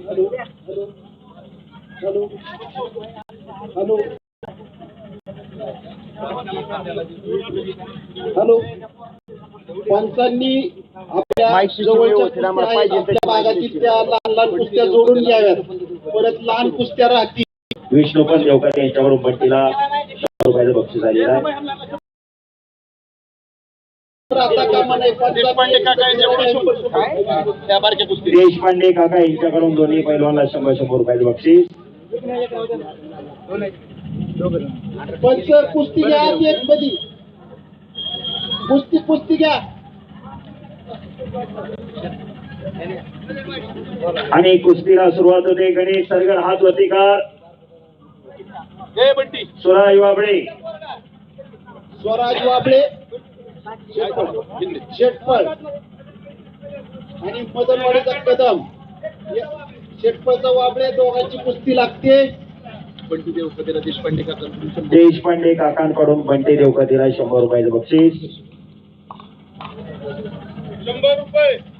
Hello. Hello hello पंचांनी आपल्या जवळच्या आपल्या भागातील त्या लहान लहान कुस्त्या जोडून घ्याव्यात. परत लहान कुस्त्या राहतील. विष्णू पण देवकर यांच्यावर उभटीला बक्षीस आलेलं आहे. देशपांडे काका यांच्याकडून दोन्ही पैलवानला शंभर शंभर रुपयाचं बक्षीस. पंच कुस्ती घ्या एक मध्ये कुस्ती कुस्ती घ्या. आणि कुस्तीला सुरुवात होते गणेश सरगर हात जय बंटी. सुराज वाबळे स्वराज वाबळे शेटफळ आणि मदनवाडीचा कदम. शेटफळचा वाबळे दोघांची कुस्ती लागते. देशपांडे काका देशपांडे काकांकडून बंटी देवकतीला शंभर रुपयाचं बक्षीस. शंभर रुपये.